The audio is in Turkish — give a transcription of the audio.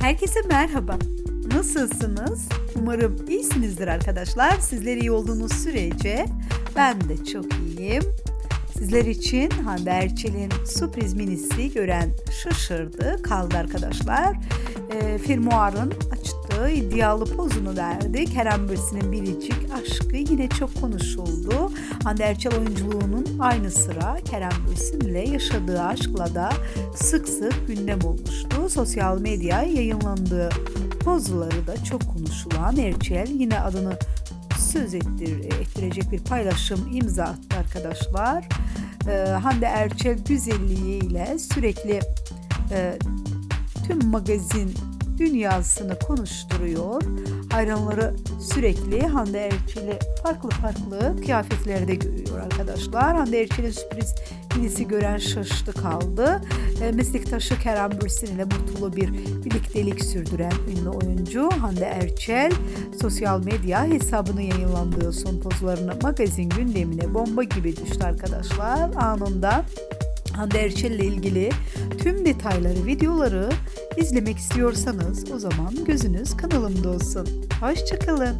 Herkese merhaba. Nasılsınız? Umarım iyisinizdir arkadaşlar. Sizler iyi olduğunuz sürece ben de çok iyiyim. Sizler için Hande Erçel'in sürpriz minisi gören şaşırdı kaldı arkadaşlar. E, Firmuar'ın açtığı iddialı pozunu verdi. Kerem Bürsin'in biricik aşkı yine çok konuşuldu. Hande Erçel oyunculuğunun aynı sıra Kerem Bürsin ile yaşadığı aşkla da sık sık gündem olmuştu. Sosyal medya yayınlandığı pozları da çok konuşulan Erçel yine adını söz ettir, ettirecek bir paylaşım imza attı arkadaşlar. Ee, Hande Erçel güzelliğiyle sürekli e, tüm magazin dünyasını konuşturuyor. Hayranları sürekli Hande Erçel'i farklı farklı kıyafetlerde görüyor arkadaşlar. Hande Erçel'in sürpriz birisi gören şaştı kaldı. E, meslektaşı Kerem Bürsin ile mutlu bir birliktelik sürdüren ünlü oyuncu Hande Erçel sosyal medya hesabını yayınlandığı son pozlarını magazin gündemine bomba gibi düştü arkadaşlar. Anında Hande Erçel ile ilgili tüm detayları, videoları izlemek istiyorsanız o zaman gözünüz kanalımda olsun. Hoşçakalın.